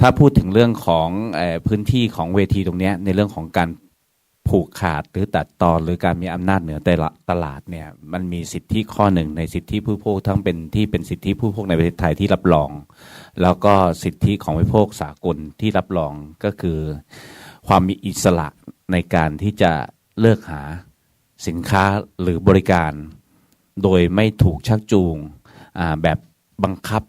ถ้าพูดถึงเรื่องของอพื้นที่ของเวทีตรงนี้ในเรื่องของการผูกขาดหรือตัดตอนหรือการมีอำนาจเหนือแต่ละตลาดเนี่ยมันมีสิทธิข้อหนึ่งในสิทธิผู้บริโภคทั้งเป็นที่เป็นสิทธิผู้บริโภคในประเทศไทยที่รับรอง แล้วก็สิทธิของผู้บริโภคสากลที่รับรองก็คือ ความมีอิสระในการที่จะเลือกหาสินค้าหรือบริการ โดยไม่ถูกชักจูงแบบบังคับ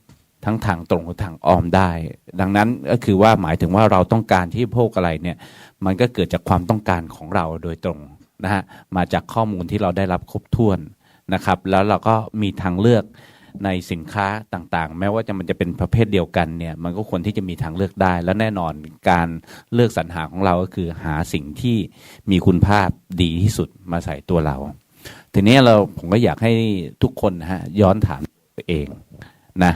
ทั้งทางตรงหรือทางอ้อมได้ ดังนั้นก็คือว่าหมายถึงว่าเราต้องการที่พกอะไรเนี่ยมันก็เกิดจากความต้องการของเราโดยตรงนะฮะมาจากข้อมูลที่เราได้รับครบถ้วนนะครับ แล้วเราก็มีทางเลือกในสินค้าต่างๆ แม้ว่าจะมันจะเป็นประเภทเดียวกันเนี่ยมันก็ควรที่จะมีทางเลือกได้ และแน่นอนการเลือกสรรหาของเราก็คือหาสิ่งที่มีคุณภาพดีที่สุดมาใส่ตัวเรา ทีนี้เราผมก็อยากให้ทุกคนนะฮะย้อนถามตัวเองนะ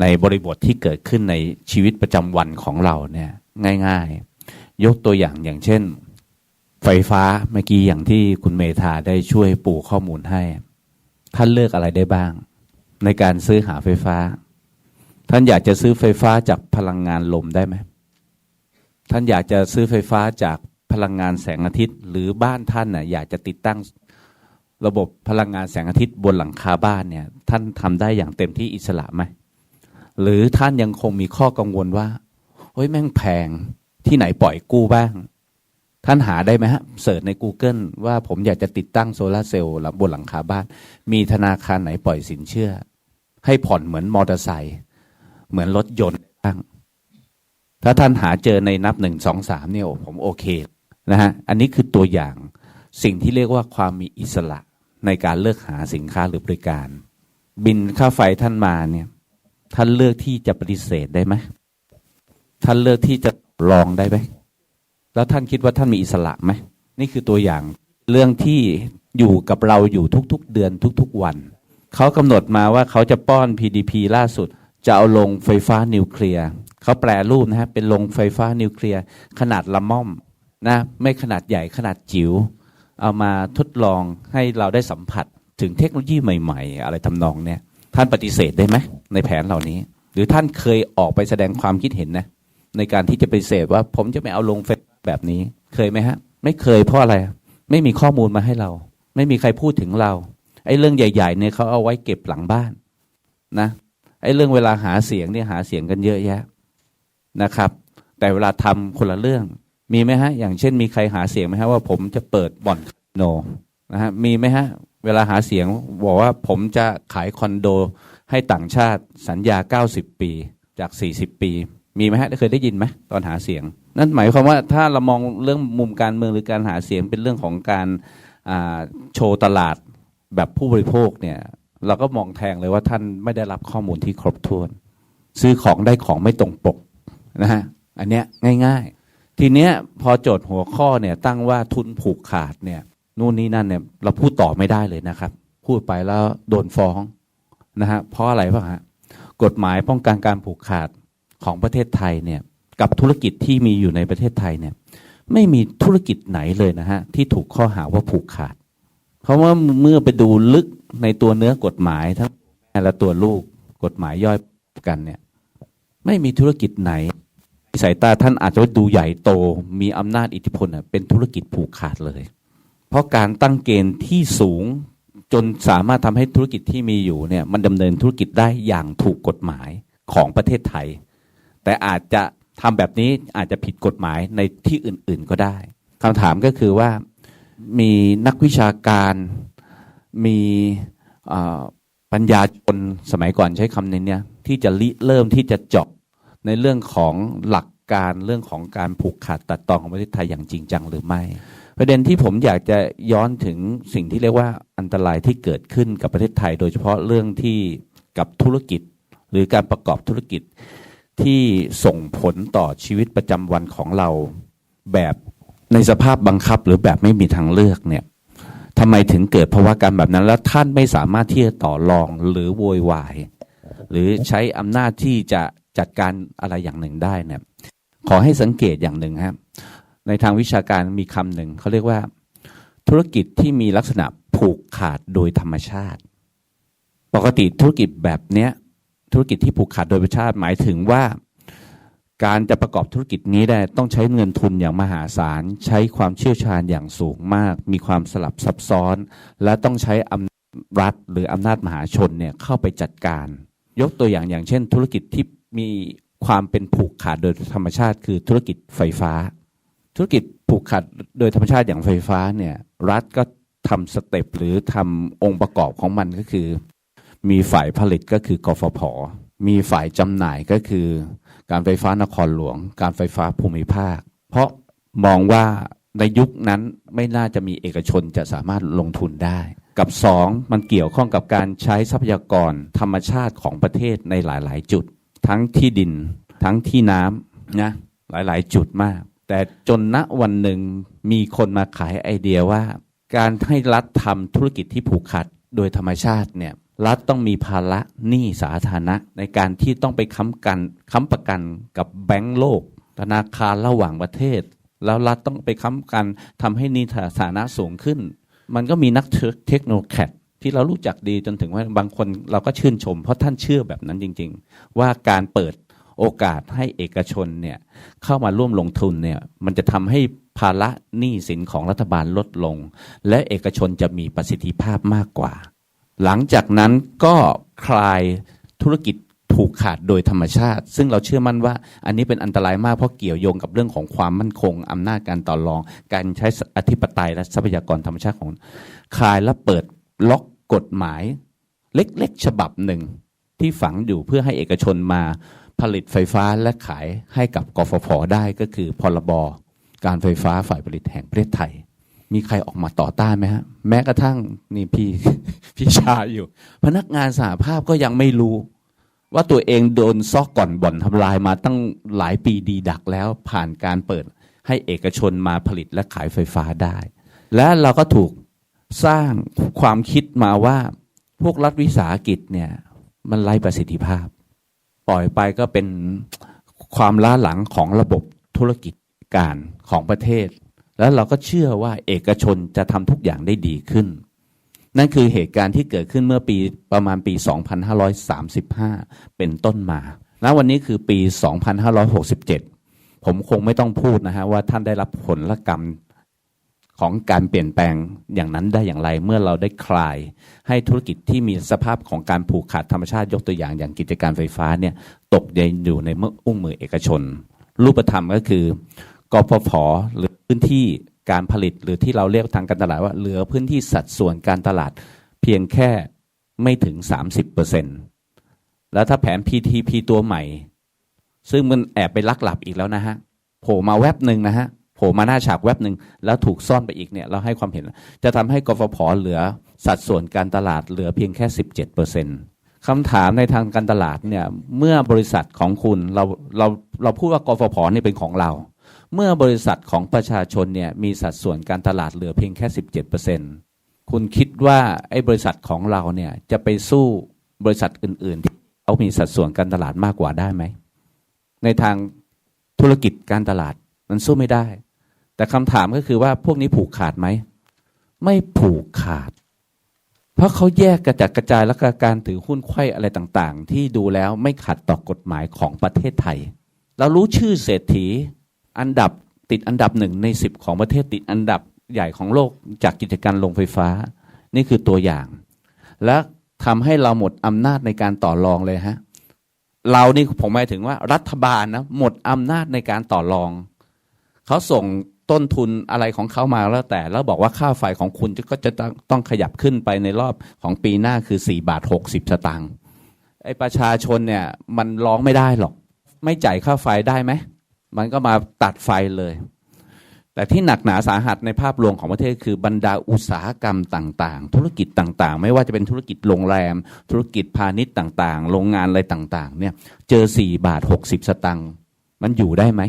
ในบริบทที่เกิดขึ้นในชีวิตประจำวันของเราเนี่ยง่าย ๆ ยกตัวอย่างอย่างเช่น ไฟฟ้าเมื่อกี้อย่างที่คุณเมธาได้ช่วยปูข้อมูลให้ ท่านเลือกอะไรได้บ้าง ในการซื้อหาไฟฟ้า ท่านอยากจะซื้อไฟฟ้าจากพลังงานลมได้ไหมท่านอยากจะซื้อไฟฟ้าจากพลังงานแสงอาทิตย์ หรือบ้านท่านน่ะอยากจะติดตั้งระบบพลังงานแสงอาทิตย์บนหลังคาบ้านเนี่ย ท่านทำได้อย่างเต็มที่อิสระไหม หรือท่านยังคงมีข้อกังวลว่าเฮ้ยแม่งแพงที่ไหนปล่อยกู้บ้าง ท่านหาได้ไหมฮะเสิร์ชใน Google ว่าผมอยากจะติดตั้งโซลาร์เซลล์บนหลังคาบ้าน มีธนาคารไหนปล่อยสินเชื่อ ให้ผ่อนเหมือนมอเตอร์ไซค์เหมือนรถยนต์บ้างถ้าท่านหาเจอในนับหนึ่งสองสามเนี่ยผมโอเคนะฮะอันนี้คือตัวอย่างสิ่งที่เรียกว่าความมีอิสระในการเลือกหาสินค้าหรือบริการ บินค่าไฟท่านมาเนี่ย ท่านเลือกที่จะปฏิเสธได้ไหมท่านเลือกที่จะลองได้ไหมแล้วท่านคิดว่าท่านมีอิสระไหมนี่คือตัวอย่างเรื่องที่อยู่กับเราอยู่ทุกๆ เดือนทุกๆ วัน เขากำหนดมาว่าเขาจะป้อน PDP ล่าสุด จะเอาลงไฟฟ้านิวเคลียร์เขาแปลรูปนะฮะเป็นลงไฟฟ้านิวเคลียร์ขนาดละม่อมนะไม่ขนาดใหญ่ขนาดจิ๋วเอามาทดลองให้เราได้สัมผัสถึงเทคโนโลยีใหม่ ๆ อะไรทำนองเนี่ย ท่านปฏิเสธได้ไหมในแผนเหล่านี้ หรือท่านเคยออกไปแสดงความคิดเห็นนะในการที่จะปฏิเสธว่าผมจะไม่เอาลงเฟซแบบนี้ เคยไหมฮะ ไม่เคยเพราะอะไร ไม่มีข้อมูลมาให้เรา ไม่มีใครพูดถึงเราไอ้เรื่องใหญ่ ๆเนี่ยเขาเอาไว้เก็บหลังบ้านนะไอ้เรื่องเวลาหาเสียงเนี่ยหาเสียงกันเยอะแยะนะครับ แต่เวลาทำคนละเรื่อง มีไหมฮะ อย่างเช่นมีใครหาเสียงไหมฮะว่าผมจะเปิดบ่อนโนนะฮะมีไหมฮะ เวลาหาเสียงบอกว่าผมจะขายคอนโดให้ต่างชาติสัญญา 90 ปีจาก 40 ปี มีไหมฮะเคยได้ยินไหมตอนหาเสียง นั่นหมายความว่าถ้าเรามองเรื่องมุมการเมืองหรือการหาเสียงเป็นเรื่องของการโชว์ตลาดแบบผู้บริโภคเนี่ยเราก็มองแทงเลยว่าท่านไม่ได้รับข้อมูลที่ครบถ้วน ซื้อของได้ของไม่ตรงปกนะฮะอันเนี้ยง่าย ๆ ทีเนี้ยพอโจทย์หัวข้อเนี่ยตั้งว่าทุนผูกขาดเนี่ย นู่นนี่นั่นเนี่ย เราพูดต่อไม่ได้เลยนะครับ พูดไปแล้วโดนฟ้องนะฮะเพราะอะไรบ้างฮะกฎหมายป้องกันการผูกขาดของประเทศไทยเนี่ย กับธุรกิจที่มีอยู่ในประเทศไทยเนี่ย ไม่มีธุรกิจไหนเลยนะฮะที่ถูกข้อหาว่าผูกขาด เพราะว่าเมื่อไปดูลึกในตัวเนื้อกฎหมายทั้งแม่และตัวลูกกฎหมายย่อยกันเนี่ย ไม่มีธุรกิจไหนสายตาท่านอาจจะดูใหญ่โตมีอำนาจอิทธิพลเป็นธุรกิจผูกขาดเลย เพราะการตั้งเกณฑ์ที่สูงจนสามารถทำให้ธุรกิจที่มีอยู่เนี่ยมันดำเนินธุรกิจได้อย่างถูกกฎหมายของประเทศไทย แต่อาจจะทำแบบนี้อาจจะผิดกฎหมายในที่อื่น ๆก็ได้คำถามก็คือว่ามีนักวิชาการมีปัญญาชนสมัยก่อนใช้คำนี้ที่จะริเริ่มที่จะเจาะในเรื่องของหลักการเรื่องของการผูกขาดตัดตอนของประเทศไทยอย่างจริงจังหรือไม่ ประเด็นที่ผมอยากจะย้อนถึงสิ่งที่เรียกว่าอันตรายที่เกิดขึ้นกับประเทศไทย โดยเฉพาะเรื่องที่กับธุรกิจ หรือการประกอบธุรกิจที่ส่งผลต่อชีวิตประจำวันของเราแบบในสภาพบังคับหรือแบบไม่มีทางเลือกเนี่ยทำไมถึงเกิดภาวะการแบบนั้น แล้วท่านไม่สามารถที่จะต่อรองหรือโวยวาย หรือใช้อำนาจที่จะจัดการอะไรอย่างหนึ่งได้เนี่ยขอให้สังเกตอย่างหนึ่งครับ ในทางวิชาการมีคำหนึ่งเขาเรียกว่า ธุรกิจที่มีลักษณะผูกขาดโดยธรรมชาติ ปกติธุรกิจแบบเนี้ยธุรกิจที่ผูกขาดโดยธรรมชาติหมายถึงว่าการจะประกอบธุรกิจนี้ได้ต้องใช้เงินทุนอย่างมหาศาล ใช้ความเชี่ยวชาญอย่างสูงมาก มีความสลับซับซ้อน และต้องใช้อำนาจรัฐ หรืออำนาจมหาชนเนี่ยเข้าไปจัดการ ยกตัวอย่างอย่างเช่น ธุรกิจที่มีความเป็นผูกขาดโดยธรรมชาติ คือธุรกิจไฟฟ้า ธุรกิจผูกขาดโดยธรรมชาติอย่างไฟฟ้าเนี่ยรัฐก็ทำสเต็ปหรือทำองค์ประกอบของมันก็คือ มีฝ่ายผลิตก็คือกฟผ มีฝ่ายจำหน่ายก็คือ การไฟฟ้านครหลวง การไฟฟ้าภูมิภาค เพราะมองว่าในยุคนั้นไม่น่าจะมีเอกชนจะสามารถลงทุนได้ กับสองมันเกี่ยวข้องกับการใช้ทรัพยากรธรรมชาติของประเทศในหลาย ๆ จุด ทั้งที่ดิน ทั้งที่น้ำนะหลาย ๆ จุดมาก แต่จนณวันหนึ่งมีคนมาขายไอเดียว่า การให้รัฐทำธุรกิจที่ผูกขาดโดยธรรมชาติเนี่ยรัฐต้องมีภาระหนี้สาธารณะ ในการที่ต้องไปค้ำกันค้ำประกันกับแบงก์โลก ธนาคารระหว่างประเทศ แล้วรัฐต้องไปค้ำกันทำให้หนี้สาธารณะสูงขึ้น มันก็มีนักเทคโนโลยีที่เรารู้จักดีจนถึงว่าบางคนเราก็ชื่นชม เพราะท่านเชื่อแบบนั้นจริง ๆ ว่าการเปิด โอกาสให้เอกชนเนี่ยเข้ามาร่วมลงทุนเนี่ยมันจะทำให้ภาระหนี้สินของรัฐบาลลดลง และเอกชนจะมีประสิทธิภาพมากกว่า หลังจากนั้นก็คลายธุรกิจผูกขาดโดยธรรมชาติ ซึ่งเราเชื่อมั่นว่าอันนี้เป็นอันตรายมากเพราะเกี่ยวโยงกับเรื่องของความมั่นคง อำนาจการต่อรอง การใช้อธิปไตยและทรัพยากรธรรมชาติของ คลายและเปิดล็อกกฎหมาย เล็กๆ ฉบับหนึ่งที่ฝังอยู่เพื่อให้เอกชนมา ผลิตไฟฟ้าและขายให้กับกฟผได้ก็คือพรบการไฟฟ้าฝ่ายผลิตแห่งประเทศไทย มีใครออกมาต่อต้านไหมฮะ แม้กระทั่งนี่พี่พี่ชาอยู่ พนักงานสหภาพก็ยังไม่รู้ ว่าตัวเองโดนซอกก่อนบ่อนทำลายมาตั้งหลายปีดีดักแล้วผ่านการเปิดให้เอกชนมาผลิตและขายไฟฟ้าได้ และเราก็ถูกสร้างความคิดมาว่าพวกรัฐวิสาหกิจเนี่ยมันไร้ประสิทธิภาพ ปล่อยไปก็เป็นความล้าหลังของระบบธุรกิจการของประเทศ แล้วเราก็เชื่อว่าเอกชนจะทำทุกอย่างได้ดีขึ้น นั่นคือเหตุการณ์ที่เกิดขึ้นเมื่อปีประมาณปี 2535 เป็นต้นมา และวันนี้คือปี 2567 ผมคงไม่ต้องพูดนะฮะว่าท่านได้รับผลละกรรม ของการเปลี่ยนแปลงอย่างนั้นได้อย่างไร เมื่อเราได้คลาย ให้ธุรกิจที่มีสภาพของการผูกขาดธรรมชาติยกตัวอย่างอย่างกิจการไฟฟ้าเนี่ยตกอยู่ในเมื่ออุ้งมือเอกชน รูปธรรมก็คือกพพหรือพื้นที่การผลิตหรือที่เราเรียกทางการตลาดว่าเหลือพื้นที่สัดส่วนการตลาดเพียงแค่ไม่ถึง 30%แล้วถ้าแผน PTP ตัวใหม่ ซึ่งมันแอบไปลักหลับอีกแล้วนะฮะโผล่มาแวบหนึ่งนะฮะ ล่มาหน้าฉากแวบหนึ่งแล้วถูกซ่อนไปอีกเนี่ยเราให้ความเห็น จะทำให้กฟผเหลือสัดส่วนการตลาดเหลือเพียงแค่ 17%คำถามในทางการตลาดเนี่ยเมื่อบริษัทของคุณเราเราเราพูดว่ากฟผนี่เป็นของเรา เมื่อบริษัทของประชาชนเนี่ยมีสัดส่วนการตลาดเหลือเพียงแค่ 17%คุณคิดว่าไอ้บริษัทของเราเนี่ยจะไปสู้บริษัทอื่น ๆ ที่เขามีสัดส่วนการตลาดมากกว่าได้ไหมในทางธุรกิจการตลาดมันสู้ไม่ได้ แต่คำถามก็คือว่าพวกนี้ผูกขาดไหม ไม่ผูกขาด เพราะเขาแยกกระจัดกระจายและการถือหุ้นไข่อะไรต่างๆ ที่ดูแล้วไม่ขัดต่อกฎหมายของประเทศไทย เรารู้ชื่อเศรษฐีอันดับติดอันดับหนึ่งในสิบของประเทศติดอันดับใหญ่ของโลกจากกิจการลงไฟฟ้า นี่คือตัวอย่าง และทำให้เราหมดอำนาจในการต่อรองเลยฮะเรานี่ผมหมายถึงว่ารัฐบาลนะหมดอำนาจในการต่อรอง เขาส่ง ต้นทุนอะไรของเขามาแล้วแต่ แล้วบอกว่าค่าไฟของคุณก็จะต้องต้องขยับขึ้นไปในรอบของปีหน้าคือ 4 บาท 60 สตางค์ไอประชาชนเนี่ยมันร้องไม่ได้หรอก ไม่จ่ายค่าไฟได้ไหม มันก็มาตัดไฟเลย แต่ที่หนักหนาสาหัสในภาพรวมของประเทศคือบรรดาอุตสาหกรรมต่าง ๆ ธุรกิจต่างๆ ไม่ว่าจะเป็นธุรกิจโรงแรม ธุรกิจพาณิชย์ต่างๆ โรงงานอะไรต่าง ๆ เนี่ย เจอ 4 บาท 60 สตางค์มันอยู่ได้ไหม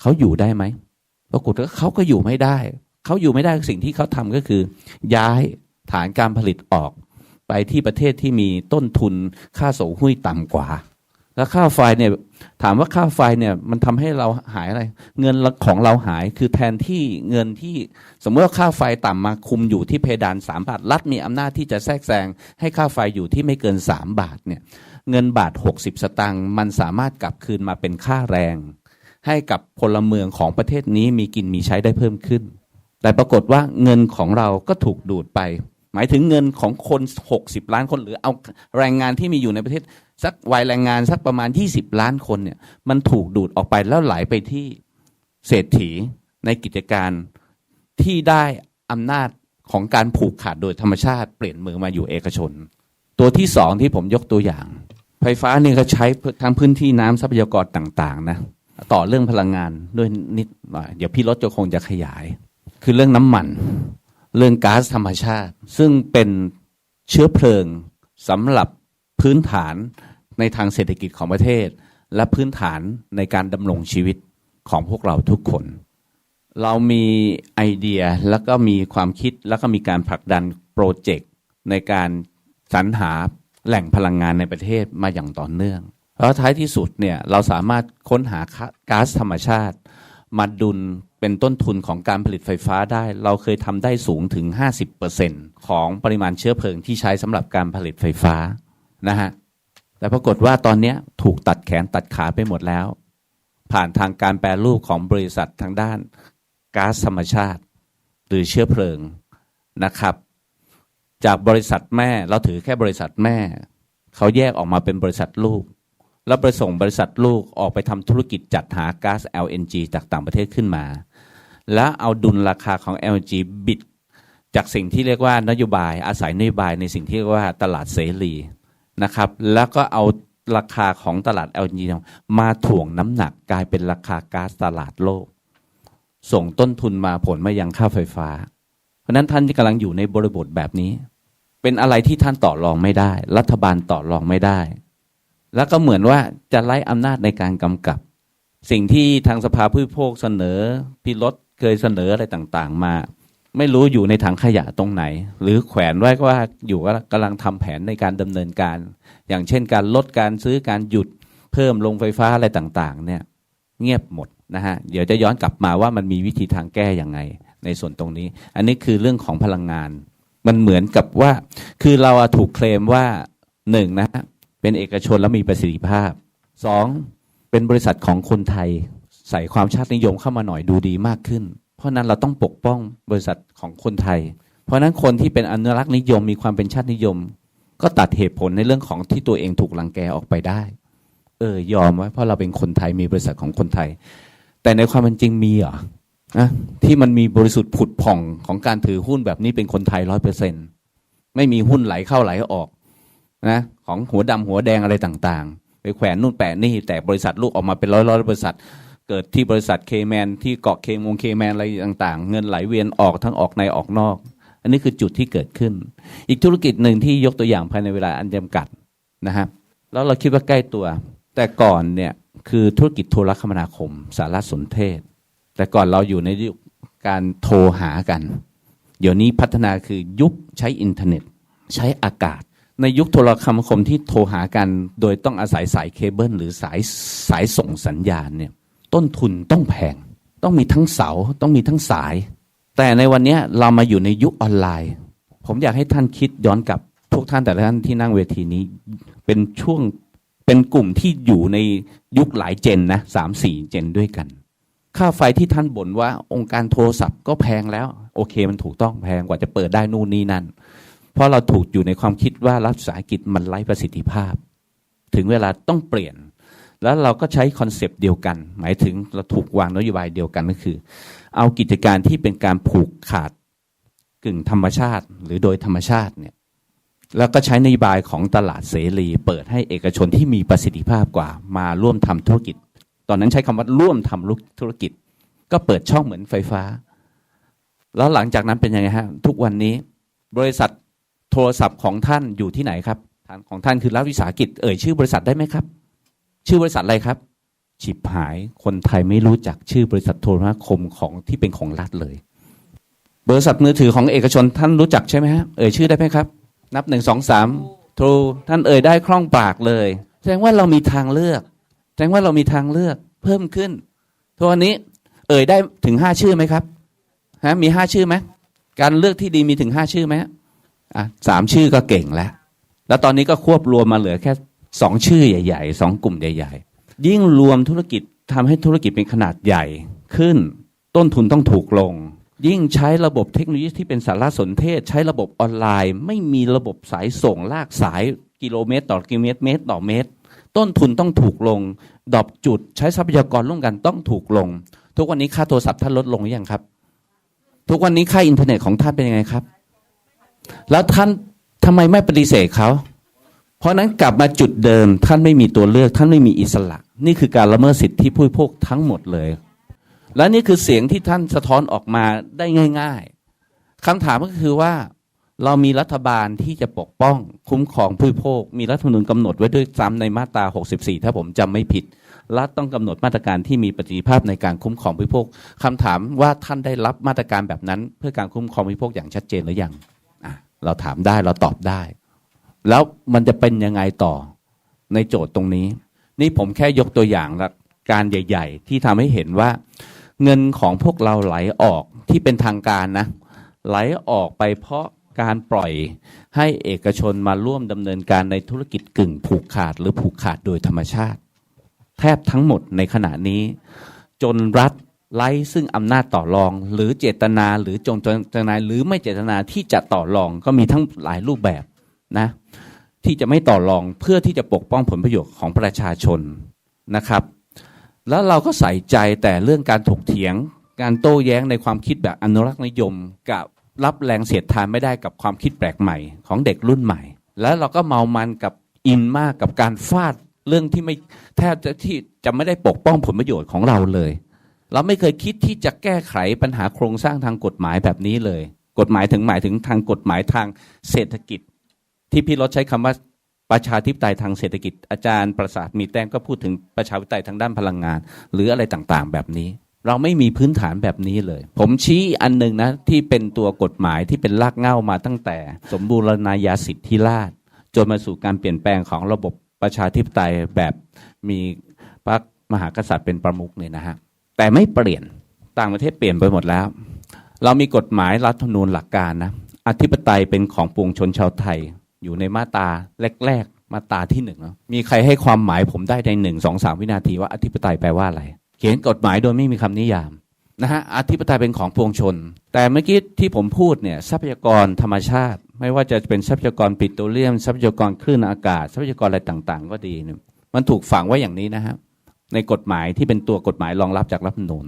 เขาอยู่ได้ไหม ปรากฏว่าเขาก็อยู่ไม่ได้ เขาอยู่ไม่ได้สิ่งที่เขาทำก็คือ ย้ายฐานการผลิตออก ไปที่ประเทศที่มีต้นทุนค่าส่งหุ้ยต่ำกว่า แล้วค่าไฟเนี่ยถามว่าค่าไฟเนี่ยมันทำให้เราหายอะไร เงินของเราหายคือแทนที่เงินที่สมมติว่าค่าไฟต่ำมาคุมอยู่ที่เพดานสามบาทรัฐมีอำนาจที่จะแทรกแซงให้ค่าไฟอยู่ที่ไม่เกินสามบาทเนี่ยเงินบาท 60 สตางค์มันสามารถกลับคืนมาเป็นค่าแรง ให้กับพลเมืองของประเทศนี้มีกินมีใช้ได้เพิ่มขึ้น แต่ปรากฏว่าเงินของเราก็ถูกดูดไป หมายถึงเงินของคน 60 ล้านคนหรือเอาแรงงานที่มีอยู่ในประเทศ สักวัยแรงงานสักประมาณ 20 ล้านคนเนี่ยมันถูกดูดออกไปแล้วไหลไปที่เศรษฐีในกิจการที่ได้อำนาจของการผูกขาดโดยธรรมชาติเปลี่ยนมือมาอยู่เอกชน ตัวที่สองที่ผมยกตัวอย่าง ไฟฟ้านี่ก็ใช้ทั้งพื้นที่น้ำทรัพยากรต่าง ๆ นะ ต่อเรื่องพลังงานด้วยนิดหน่อยเดี๋ยวพี่รถจะคงจะขยาย คือเรื่องน้ำมัน เรื่องก๊าซธรรมชาติ ซึ่งเป็นเชื้อเพลิงสำหรับพื้นฐานในทางเศรษฐกิจของประเทศ และพื้นฐานในการดำรงชีวิตของพวกเราทุกคน เรามีไอเดียแล้วก็มีความคิดแล้วก็มีการผลักดันโปรเจกต์ในการสรรหาแหล่งพลังงานในประเทศมาอย่างต่อเนื่อง แล้วท้ายที่สุดเนี่ยเราสามารถค้นหาก๊าซธรรมชาติ มาดุลเป็นต้นทุนของการผลิตไฟฟ้าได้ เราเคยทำได้สูงถึง 50%ของปริมาณเชื้อเพลิงที่ใช้สำหรับการผลิตไฟฟ้านะฮะแต่ปรากฏว่าตอนนี้ถูกตัดแขนตัดขาไปหมดแล้ว ผ่านทางการแปรรูปของบริษัททางด้านก๊าซธรรมชาติ หรือเชื้อเพลิงนะครับ จากบริษัทแม่เราถือแค่บริษัทแม่ เขาแยกออกมาเป็นบริษัทลูก แล้วไปส่งบริษัทลูกออกไปทำธุรกิจจัดหาก๊าซ LNG จากต่างประเทศขึ้นมา แล้วเอาดุลราคาของ LNG บิด จากสิ่งที่เรียกว่านโยบายอาศัยนโยบายในสิ่งที่เรียกว่าตลาดเสรีนะครับแล้วก็เอาราคาของตลาด LNG มาถ่วงน้ำหนักกลายเป็นราคาก๊าซตลาดโลก ส่งต้นทุนมาผลมายังค่าไฟฟ้า เพราะฉะนั้นท่านกำลังอยู่ในบริบทแบบนี้ เป็นอะไรที่ท่านต่อรองไม่ได้ รัฐบาลต่อรองไม่ได้ แล้วก็เหมือนว่าจะไล่อำนาจในการกำกับ สิ่งที่ทางสภาผู้โภคเสนอพี่รถเคยเสนออะไรต่างๆ มา ไม่รู้อยู่ในถังขยะตรงไหน หรือแขวนไว้ก็ว่าอยู่ว่ากำลังทำแผนในการดำเนินการ อย่างเช่นการลดการซื้อการหยุดเพิ่มลงไฟฟ้าอะไรต่างๆ เนี่ย เงียบหมดนะฮะเดี๋ยวจะย้อนกลับมาว่ามันมีวิธีทางแก้อย่างไง ในส่วนตรงนี้ อันนี้คือเรื่องของพลังงาน มันเหมือนกับว่า คือเราถูกเคลมว่าหนึ่งนะ เป็นเอกชนแล้วมีประสิทธิภาพสองเป็นบริษัทของคนไทย ใส่ความชาตินิยมเข้ามาหน่อยดูดีมากขึ้น เพราะนั้นเราต้องปกป้องบริษัทของคนไทย เพราะนั้นคนที่เป็นอนุรักษ์นิยมมีความเป็นชาตินิยม ก็ตัดเหตุผลในเรื่องของที่ตัวเองถูกลังแกออกไปได้ เออยอมไว้เพราะเราเป็นคนไทยมีบริษัทของคนไทย แต่ในความเป็นจริงมีเหรอนะที่มันมีบริสุทธิ์ผุดผ่องของการถือหุ้นแบบนี้เป็นคนไทยร้อยเปอร์เซ็นไม่มีหุ้นไหลเข้าไหลออก นะของหัวดำหัวแดงอะไรต่างๆ ไปแขวนนู่นแปะนี่แต่บริษัทลูกออกมาเป็นร้อยร้อยบริษัท เกิดที่บริษัทเคแมนที่เกาะเคมงเคแมนอะไรต่างๆ เงินไหลเวียนออกทั้งออกในออกนอก อันนี้คือจุดที่เกิดขึ้น อีกธุรกิจหนึ่งที่ยกตัวอย่างภายในเวลาอันจำกัดนะครับแล้วเราคิดว่าใกล้ตัว แต่ก่อนเนี่ยคือธุรกิจโทรคมนาคม สารสนเทศ แต่ก่อนเราอยู่ในยุคการโทรหากัน เดี๋ยวนี้พัฒนาคือยุคใช้อินเทอร์เน็ต ใช้อากาศ ในยุคโทรคมคมที่โทรหากัน โดยต้องอาศัยสายเคเบิลหรือสายสายส่งสัญญาณเนี่ยต้นทุนต้องแพง ต้องมีทั้งเสาต้องมีทั้งสาย แต่ในวันนี้เรามาอยู่ในยุคออนไลน์ ผมอยากให้ท่านคิดย้อนกลับทุกท่านแต่ละท่านที่นั่งเวทีนี้ เป็นช่วงเป็นกลุ่มที่อยู่ในยุคหลายเจนนะสามสี่เจนด้วยกัน ค่าไฟที่ท่านบ่นว่าองค์การโทรศัพท์ก็แพงแล้ว โอเคมันถูกต้องแพงกว่าจะเปิดได้นู่นนี่นั่น เพราะเราถูกอยู่ในความคิดว่ารัฐวิสาหกิจมันไร้ประสิทธิภาพ ถึงเวลาต้องเปลี่ยน แล้วเราก็ใช้คอนเซปต์เดียวกัน หมายถึงเราถูกวางนโยบายเดียวกันก็คือ เอากิจการที่เป็นการผูกขาดกึ่งธรรมชาติ หรือโดยธรรมชาติเนี่ยแล้วก็ใช้นโยบายของตลาดเสรี เปิดให้เอกชนที่มีประสิทธิภาพกว่า มาร่วมทำธุรกิจ ตอนนั้นใช้คำว่าร่วมทำธุรกิจ ก็เปิดช่องเหมือนไฟฟ้า แล้วหลังจากนั้นเป็นยังไงฮะ ทุกวันนี้ บริษัท โทรศัพท์ของท่านอยู่ที่ไหนครับฐานของท่านคือรัฐวิสาหกิจเอ่ยชื่อบริษัทได้ไหมครับ ชื่อบริษัทอะไรครับฉิบหายคนไทยไม่รู้จักชื่อบริษัทโทรคมของที่เป็นของรัฐเลย บริษัทมือถือของเอกชนท่านรู้จักใช่ไหมฮะเอ่ยชื่อได้ไหมครับ นับหนึ่งสองสามทรูท่านเอ่ยได้คล่องปากเลย แสดงว่าเรามีทางเลือก แสดงว่าเรามีทางเลือกเพิ่มขึ้นทุกวันนี้ เอ่ยได้ถึงห้าชื่อไหมครับฮะมีห้าชื่อไหมการเลือกที่ดีมีถึงห้าชื่อไหม อะสามชื่อก็เก่งแล้ว แล้วตอนนี้ก็ควบรวมมาเหลือแค่สองชื่อใหญ่ๆสองกลุ่มใหญ่ๆ ยิ่งรวมธุรกิจทำให้ธุรกิจเป็นขนาดใหญ่ขึ้น ต้นทุนต้องถูกลง ยิ่งใช้ระบบเทคโนโลยีที่เป็นสารสนเทศ ใช้ระบบออนไลน์ ไม่มีระบบสายส่งลากสายกิโลเมตร ต่อกิโลเมตรเมตรต่อเมตร ต้นทุนต้องถูกลง ดอปจุดใช้ทรัพยากรร่วมกันต้องถูกลง ทุกวันนี้ค่าโทรศัพท์ท่านลดลงหรือยังครับ ทุกวันนี้ค่าอินเทอร์เน็ตของท่านเป็นยังไงครับ แล้วท่านทำไมไม่ปฏิเสธเขา เพราะนั้นกลับมาจุดเดิม ท่านไม่มีตัวเลือก ท่านไม่มีอิสระ นี่คือการละเมิดสิทธิผู้บริโภคทั้งหมดเลย และนี่คือเสียงที่ท่านสะท้อนออกมาได้ง่าย ๆคำถามก็คือว่าเรามีรัฐบาลที่จะปกป้องคุ้มครองผู้บริโภคมีรัฐธรรมนูญกำหนดไว้ด้วยซ้ำในมาตรา 64 ถ้าผมจำไม่ผิด รัฐต้องกำหนดมาตรการที่มีประสิทธิภาพในการคุ้มครองผู้บริโภคคำถามว่าท่านได้รับมาตรการแบบนั้น เพื่อการคุ้มครองผู้บริโภคอย่างชัดเจนหรือยัง เราถามได้เราตอบได้ แล้วมันจะเป็นยังไงต่อในโจทย์ตรงนี้ นี่ผมแค่ยกตัวอย่างละการใหญ่ ๆ ที่ทำให้เห็นว่า เงินของพวกเราไหลออกที่เป็นทางการนะ ไหลออกไปเพราะการปล่อยให้เอกชนมาร่วมดำเนินการในธุรกิจกึ่งผูกขาดหรือผูกขาดโดยธรรมชาติ แทบทั้งหมดในขณะนี้ จนรัฐ ไล่ซึ่งอำนาจต่อรอง หรือเจตนาหรือจงเจนาหรือไม่เจตนาที่จะต่อรองก็มีทั้งหลายรูปแบบนะที่จะไม่ต่อรองเพื่อที่จะปกป้องผลประโยชน์ของประชาชนนะครับ แล้วเราก็ใส่ใจแต่เรื่องการถกเถียง การโต้แย้งในความคิดแบบอนุรักษ์นิยม กับรับแรงเสียดทานไม่ได้กับความคิดแปลกใหม่ของเด็กรุ่นใหม่ แล้วเราก็เมามันกับอินมากกับการฟาดเรื่องที่ไม่แทบจะที่จะไม่ได้ปกป้องผลประโยชน์ของเราเลย เราไม่เคยคิดที่จะแก้ไขปัญหาโครงสร้างทางกฎหมายแบบนี้เลย กฎหมายถึงหมายถึงทางกฎหมายทางเศรษฐกิจ ที่พี่รถใช้คำว่าประชาธิปไตยทางเศรษฐกิจ อาจารย์ประสาทมีแต้มก็พูดถึงประชาธิปไตยทางด้านพลังงาน หรืออะไรต่างๆ แบบนี้ เราไม่มีพื้นฐานแบบนี้เลย ผมชี้อันหนึ่งนะที่เป็นตัวกฎหมายที่เป็นรากเหง้ามาตั้งแต่ สมบูรณาญาสิทธิราชย์จนมาสู่การเปลี่ยนแปลงของระบบประชาธิปไตยแบบมีพระมหากษัตริย์เป็นประมุขเนี่ยนะฮะ แต่ไม่เปลี่ยนต่างประเทศเปลี่ยนไปหมดแล้ว เรามีกฎหมายรัฐธรรมนูญหลักการนะอธิปไตยเป็นของปวงชนชาวไทย อยู่ในมาตราแรกๆ มาตราที่หนึ่งเนอะมีใครให้ความหมายผมได้ในหนึ่งสองสามวินาทีว่าอธิปไตยแปลว่าอะไร เขียนกฎหมายโดยไม่มีคำนิยามนะฮะอธิปไตยเป็นของปวงชน แต่เมื่อกี้ที่ผมพูดเนี่ยทรัพยากรธรรมชาติ ไม่ว่าจะเป็นทรัพยากรปิโตรเลียม ทรัพยากรคลื่นอากาศ ทรัพยากรอะไรต่างๆ ก็ดีเนี่ยมันถูกฝังไว้อย่างนี้นะฮะ ในกฎหมายที่เป็นตัวกฎหมายรองรับจากรัฐธรรมนูญ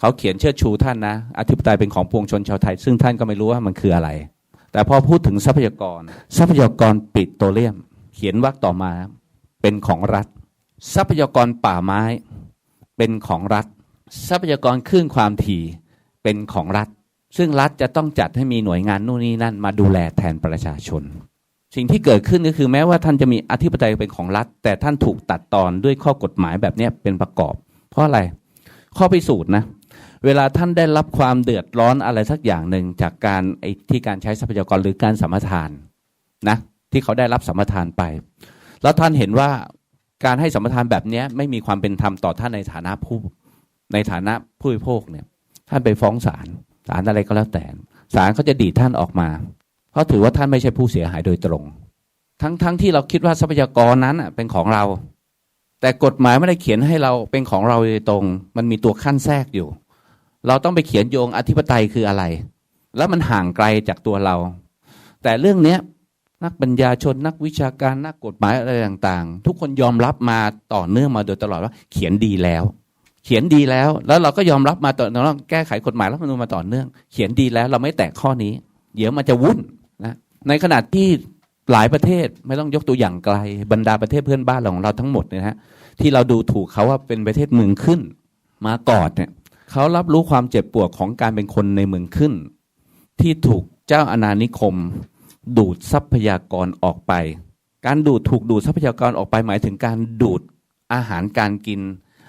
เขาเขียนเชิดชูท่านนะอธิปไตยเป็นของปวงชนชาวไทย ซึ่งท่านก็ไม่รู้ว่ามันคืออะไร แต่พอพูดถึงทรัพยากร ทรัพยากรปิโตรเลียม เขียนวรรคต่อมาเป็นของรัฐ ทรัพยากรป่าไม้ เป็นของรัฐ ทรัพยากรคลื่นความถี่เป็นของรัฐ ซึ่งรัฐจะต้องจัดให้มีหน่วยงานนู่นนี่นั่นมาดูแลแทนประชาชน สิ่งที่เกิดขึ้นก็คือแม้ว่าท่านจะมีอธิปไตยเป็นของรัฐ แต่ท่านถูกตัดตอนด้วยข้อกฎหมายแบบนี้เป็นประกอบ เพราะอะไรข้อพิสูจน์นะเวลาท่านได้รับความเดือดร้อนอะไรสักอย่างหนึ่งจากการไอ้ที่การใช้ทรัพยากรหรือการสัมปทานนะที่เขาได้รับสัมปทานไป แล้วท่านเห็นว่าการให้สัมปทานแบบนี้ไม่มีความเป็นธรรมต่อท่านในฐานะผู้ในฐานะผู้บริโภคเนี่ยท่านไปฟ้องศาลศาลอะไรก็แล้วแต่ศาลเขาจะดีดท่านออกมา เพราะถือว่าท่านไม่ใช่ผู้เสียหายโดยตรง ทั้งทั้งที่เราคิดว่าทรัพยากรนั้นเป็นของเรา แต่กฎหมายไม่ได้เขียนให้เราเป็นของเราโดยตรง มันมีตัวขั้นแทรกอยู่ เราต้องไปเขียนโยงอธิปไตยคืออะไร แล้วมันห่างไกลจากตัวเรา แต่เรื่องเนี้ยนักปัญญาชนนักวิชาการนักกฎหมายอะไรต่างๆ ทุกคนยอมรับมาต่อเนื่องมาโดยตลอดว่า เขียนดีแล้ว เขียนดีแล้ว แล้วเราก็ยอมรับมาต่อเนื่องแก้ไขกฎหมายรัฐมนูญมาต่อเนื่อง เขียนดีแล้วเราไม่แตะข้อนี้ เดี๋ยวมันจะวุ่นนะในขณะที่หลายประเทศไม่ต้องยกตัวอย่างไกลบรรดาประเทศเพื่อนบ้านของเราทั้งหมดเนี่ยฮะที่เราดูถูกเขาว่าเป็นประเทศเมืองขึ้น มาก่อนเนี่ยเขารับรู้ความเจ็บปวดของการเป็นคนในเมืองขึ้น ที่ถูกเจ้าอาณานิคม ดูดทรัพยากรออกไป การดูดถูกดูดทรัพยากรออกไปหมายถึงการดูดอาหารการกิน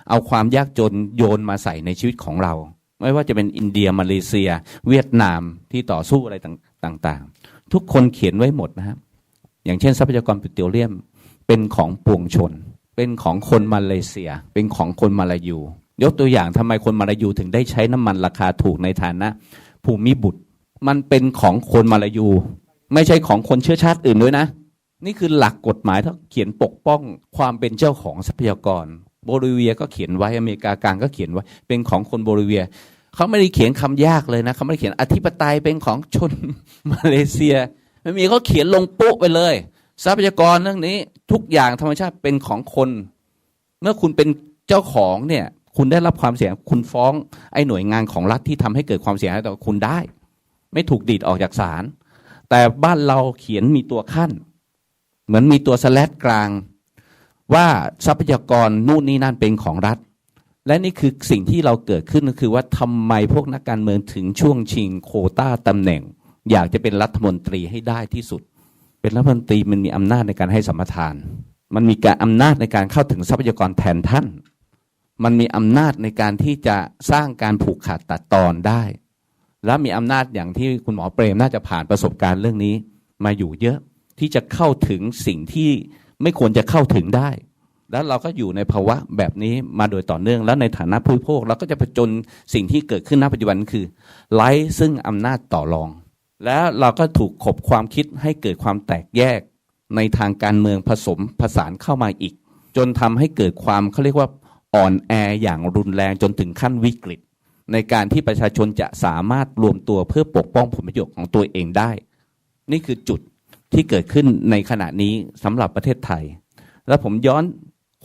เอาความยากจนโยนมาใส่ในชีวิตของเรา ไม่ว่าจะเป็นอินเดียมาเลเซีย เวียดนามที่ต่อสู้อะไรต่างๆ ทุกคนเขียนไว้หมดนะครับ อย่างเช่นทรัพยากรปิโตรเลียมเป็นของปวงชน เป็นของคนมาเลเซีย เป็นของคนมาลายู ยกตัวอย่างทำไมคนมาลายูถึงได้ใช้น้ำมันราคาถูกในฐานะ ภูมิบุตร มันเป็นของคนมาลายู ไม่ใช่ของคนเชื้อชาติอื่นด้วยนะ นี่คือหลักกฎหมายที่เขียนปกป้องความเป็นเจ้าของทรัพยากร โบลิเวียก็เขียนไว้อเมริกากลางก็เขียนไว้ เป็นของคนโบลิเวียเขาไม่ได้เขียนคำยากเลยนะเขาไม่ได้เขียนอธิปไตยเป็นของชนมาเลเซียไม่มีเขาเขียนลงปุ๊ไปเลย ทรัพยากรเรื่องนี้ทุกอย่างธรรมชาติเป็นของคน เมื่อคุณเป็นเจ้าของเนี่ย คุณได้รับความเสียหายคุณฟ้องไอ้หน่วยงานของรัฐที่ทำให้เกิดความเสียหายต่อคุณได้ ไม่ถูกดีดออกจากศาลแต่บ้านเราเขียนมีตัวขั้น เหมือนมีตัวสแลดกลาง ว่าทรัพยากรนู่นนี่นั่นเป็นของรัฐ และนี่คือสิ่งที่เราเกิดขึ้นก็คือว่าทำไมพวกนักการเมืองถึงช่วงชิงโคต้าตำแหน่ง อยากจะเป็นรัฐมนตรีให้ได้ที่สุด เป็นรัฐมนตรีมันมีอำนาจในการให้สัมปทาน มันมีการอำนาจในการเข้าถึงทรัพยากรแทนท่าน มันมีอำนาจในการที่จะสร้างการผูกขาดตัดตอนได้ และมีอำนาจอย่างที่คุณหมอเปรมน่าจะผ่านประสบการณ์เรื่องนี้ มาอยู่เยอะที่จะเข้าถึงสิ่งที่ ไม่ควรจะเข้าถึงได้ แล้วเราก็อยู่ในภาวะแบบนี้มาโดยต่อเนื่อง แล้วในฐานะผู้บริโภคเราก็จะผจญสิ่งที่เกิดขึ้นณปัจจุบันคือไร้ซึ่งอำนาจต่อรอง แล้วเราก็ถูกขบความคิดให้เกิดความแตกแยก ในทางการเมืองผสมผสานเข้ามาอีก จนทำให้เกิดความเขาเรียกว่าอ่อนแออย่างรุนแรงจนถึงขั้นวิกฤต ในการที่ประชาชนจะสามารถรวมตัวเพื่อปกป้องผลประโยชน์ของตัวเองได้ นี่คือจุด ที่เกิดขึ้นในขณะนี้สำหรับประเทศไทย แล้วผมย้อน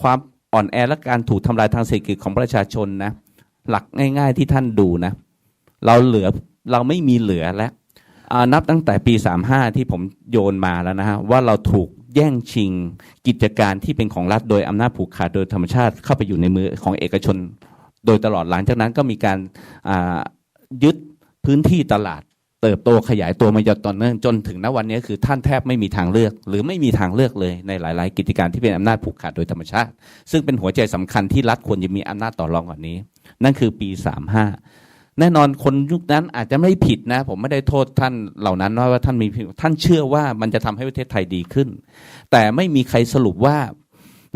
ความอ่อนแอและการถูกทำลายทางเศรษฐกิจของประชาชนนะ หลักง่าย ๆที่ท่านดูนะ เราเหลือเราไม่มีเหลือแล้วนับตั้งแต่ปี 35 ที่ผมโยนมาแล้วนะฮะว่าเราถูกแย่งชิงกิจการที่เป็นของรัฐโดยอำนาจผูกขาดโดยธรรมชาติเข้าไปอยู่ในมือของเอกชน โดยตลอดหลังจากนั้นก็มีการยึดพื้นที่ตลาด เติบโตขยายตัวมาจนต่อเนื่องจนถึงณวันนี้คือท่านแทบไม่มีทางเลือก หรือไม่มีทางเลือกเลยในหลาย ๆ กิจการที่เป็นอำนาจผูกขาดโดยธรรมชาติ ซึ่งเป็นหัวใจสำคัญที่รัฐควรจะมีอำนาจต่อรองกว่านี้ นั่นคือปี 35 แน่นอนคนยุคนั้นอาจจะไม่ผิดนะ ผมไม่ได้โทษท่านเหล่านั้นว่าท่านมีท่านเชื่อว่ามันจะทำให้ประเทศไทยดีขึ้น แต่ไม่มีใครสรุปว่า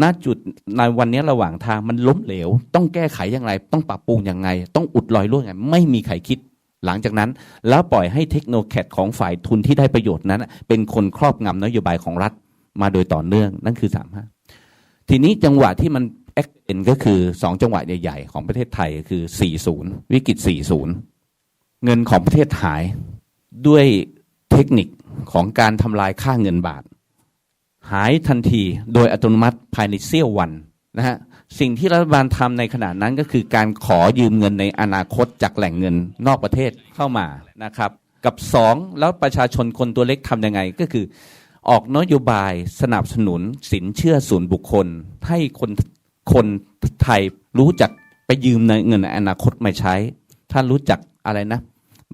ณจุดในวันนี้ระหว่างทางมันล้มเหลว ต้องแก้ไขอย่างไร ต้องปรับปรุงอยังไง ต้องอุดรอยรั่วยังไงไม่มีใครคิด หลังจากนั้นแล้วปล่อยให้เทคโนแคดของฝ่ายทุนที่ได้ประโยชน์นั้น เป็นคนครอบงำนโยบายของรัฐมาโดยต่อเนื่องนั่นคือสามห้าทีนี้จังหวะที่มันเอ็กเนก็คือสองจังหวะใหญ่ๆ ของประเทศไทยคือ 40 วิกฤต 40 เงินของประเทศหายด้วยเทคนิคของการทำลายค่าเงินบาท หายทันทีโดยอัตโนมัติภายในเสี้ยววันนะฮะ สิ่งที่รัฐบาลทำในขณะนั้นก็คือการขอยืมเงินในอนาคตจากแหล่งเงินนอกประเทศเข้ามานะครับกับ 2 แล้วประชาชนคนตัวเล็กทำยังไงก็คือ ออกนโยบายสนับสนุนสินเชื่อส่วนบุคคล ให้คนคนไทยรู้จักไปยืมในเงินในอนาคตไม่ใช้ ท่านรู้จักอะไรนะ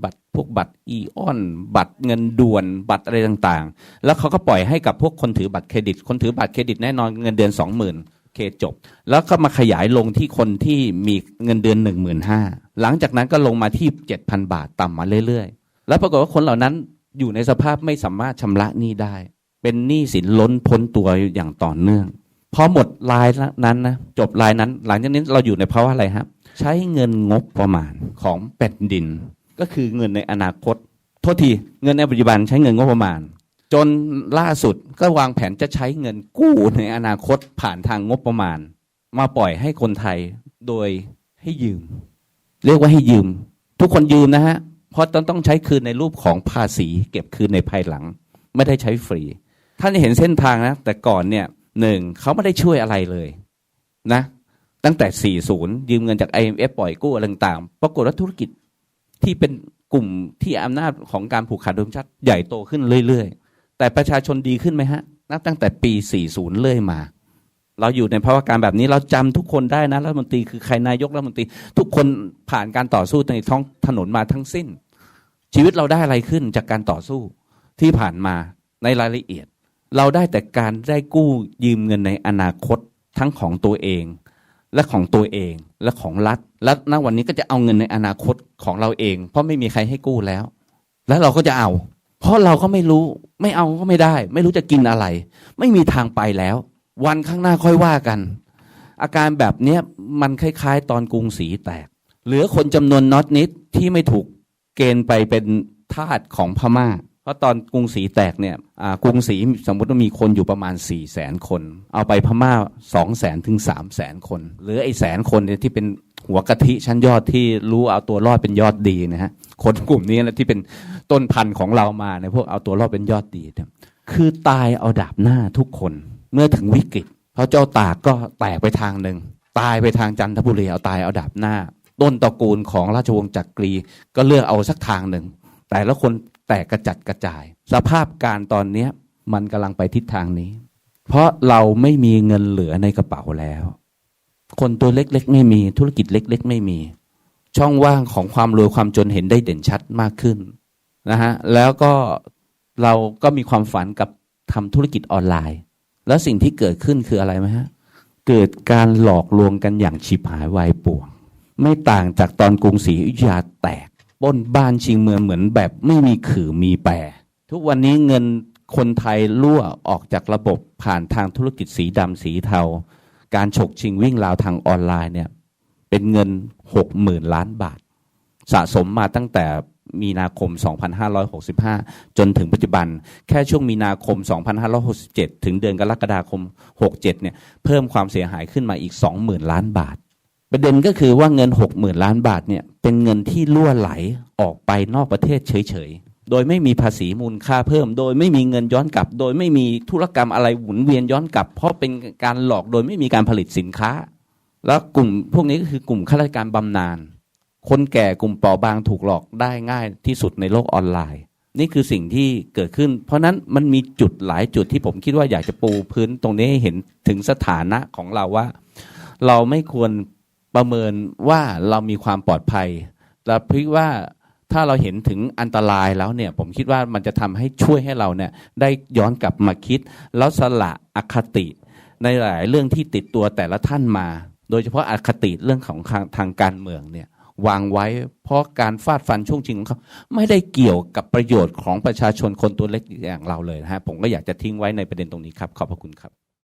บัตรพวกบัตรอีออน บัตรเงินด่วนบัตรอะไรต่างๆ แล้วเขาก็ปล่อยให้กับพวกคนถือบัตรเครดิต คนถือบัตรเครดิตแน่นอนเงินเดือนสองหมื่น เคจบ แล้วก็มาขยายลงที่คนที่มีเงินเดือนหนึ่งหมื่นห้าหลังจากนั้นก็ลงมาที่เจ็ดพันบาทต่ำมาเรื่อยๆ แล้วปรากฏว่าคนเหล่านั้นอยู่ในสภาพไม่สามารถชำระหนี้ได้ เป็นหนี้สินล้นพ้นตัวอย่างต่อเนื่องพอหมดลายนั้นนะจบลายนั้น หลังจากนี้เราอยู่ในภาวะอะไรครับใช้เงินงบประมาณของแผ่นดิน ก็คือเงินในอนาคตโทษทีเงินในปัจจุบันใช้เงินงบประมาณ จนล่าสุดก็วางแผนจะใช้เงินกู้ในอนาคตผ่านทางงบประมาณ มาปล่อยให้คนไทยโดยให้ยืม เรียกว่าให้ยืม ทุกคนยืมนะฮะ เพราะต้องต้องใช้คืนในรูปของภาษี เก็บคืนในภายหลัง ไม่ได้ใช้ฟรี ท่านจะเห็นเส้นทางนะ แต่ก่อนเนี่ยหนึ่งเขาไม่ได้ช่วยอะไรเลยนะ ตั้งแต่ 40 ยืมเงินจาก IMF ปล่อยกู้อะไรต่างๆปรากฏว่าธุรกิจที่เป็นกลุ่มที่อำนาจของการผูกขาดดยธรรมชาติใหญ่โตขึ้นเรื่อยๆ แต่ประชาชนดีขึ้นไหมฮะ นับตั้งแต่ปี 40 เรื่อยมา เราอยู่ในภาวะการแบบนี้เราจำทุกคนได้นะรัฐมนตรีคือใครนายกรัฐมนตรี ทุกคนผ่านการต่อสู้ในท้องถนนมาทั้งสิ้น ชีวิตเราได้อะไรขึ้นจากการต่อสู้ที่ผ่านมาในรายละเอียด เราได้แต่การได้กู้ยืมเงินในอนาคตทั้งของตัวเอง และของตัวเองและของรัฐและณวันนี้ก็จะเอาเงินในอนาคตของเราเอง เพราะไม่มีใครให้กู้แล้ว แล้วเราก็จะเอา เพราะเราก็ไม่รู้ ไม่เอาก็ไม่ได้ ไม่รู้จะกินอะไร ไม่มีทางไปแล้ว วันข้างหน้าค่อยว่ากัน อาการแบบเนี้ยมันคล้ายๆ ตอนกรุงศรีแตก เหลือคนจำนวนน็อตนิดที่ไม่ถูกเกณฑ์ไปเป็นทาสของพม่า เพราะตอนกรุงศรีแตกเนี่ยอ่ากรุงศรีสมมติว่ามีคนอยู่ประมาณ4ี่แสนคน เอาไปพม่า2องแสนถึง3ามแสนคน หรือไอ้แสนคนเนี่ยที่เป็น หัวกะทิชั้นยอดที่รู้เอาตัวรอดเป็นยอดดีนะฮะคนกลุ่มนี้นะที่เป็นต้นพันธุ์ของเรามาในยพวกเอาตัวรอดเป็นยอดดีนี่ยคือตายเอาดาบหน้าทุกคนเมื่อถึงวิกฤตเพราะเจ้าตากก็แตกไปทางหนึ่งตายไปทางจันทบุรีเอาตายเอาดาบหน้า ต้นตระกูลของราชวงศ์จักรี ก็เลือกเอาสักทางหนึ่ง แต่ละคนแตกกระจัดกระจาย สภาพการตอนเนี้ยมันกำลังไปทิศทางนี้ เพราะเราไม่มีเงินเหลือในกระเป๋าแล้ว คนตัวเล็ก ๆ ไม่มี ธุรกิจเล็ก ๆ ไม่มี ช่องว่างของความรวยความจนเห็นได้เด่นชัดมากขึ้นนะฮะแล้วก็เราก็มีความฝันกับทำธุรกิจออนไลน์ แล้วสิ่งที่เกิดขึ้นคืออะไรไหมฮะเกิดการหลอกลวงกันอย่างฉิบหายวายป่วง ไม่ต่างจากตอนกรุงศรีอยุธยาแตกป้นบ้านชิงเมืองเหมือนแบบไม่มีขื่อมีแปรทุกวันนี้เงินคนไทยรั่วออกจากระบบผ่านทางธุรกิจสีดำสีเทา การฉกชิงวิ่งราวทางออนไลน์เนี่ยเป็นเงินหกหมื่นล้านบาท สะสมมาตั้งแต่มีนาคม 2565 จนถึงปัจจุบัน แค่ช่วงมีนาคม 2567 ถึงเดือนกรกฎาคม 67 เนี่ยเพิ่มความเสียหายขึ้นมาอีก 20,000 ล้านบาท ประเด็นก็คือว่าเงิน 60,000 ล้านบาทเนี่ยเป็นเงินที่ล่วไหลออกไปนอกประเทศเฉยๆ โดยไม่มีภาษีมูลค่าเพิ่ม โดยไม่มีเงินย้อนกลับ โดยไม่มีธุรกรรมอะไรหมุนเวียนย้อนกลับ เพราะเป็นการหลอกโดยไม่มีการผลิตสินค้า แล้วกลุ่มพวกนี้ก็คือกลุ่มข้าราชการบำนาญคนแก่กลุ่มเปราะบางถูกหลอกได้ง่ายที่สุดในโลกออนไลน์ นี่คือสิ่งที่เกิดขึ้น เพราะนั้นมันมีจุดหลายจุดที่ผมคิดว่าอยากจะปูพื้นตรงนี้ให้เห็นถึงสถานะของเราว่า เราไม่ควรประเมินว่าเรามีความปลอดภัยและพิว่า ถ้าเราเห็นถึงอันตรายแล้วเนี่ยผมคิดว่ามันจะทำให้ช่วยให้เราเนี่ยได้ย้อนกลับมาคิด แล้วสละอคติในหลายเรื่องที่ติดตัวแต่ละท่านมา โดยเฉพาะอคติเรื่องของทางทางการเมืองเนี่ยวางไว้เพราะการฟาดฟันช่วงชิงของเขาไม่ได้เกี่ยวกับประโยชน์ของประชาชนคนตัวเล็กอย่างเราเลยนะฮะผมก็อยากจะทิ้งไว้ในประเด็นตรงนี้ครับ ขอบพระคุณครับ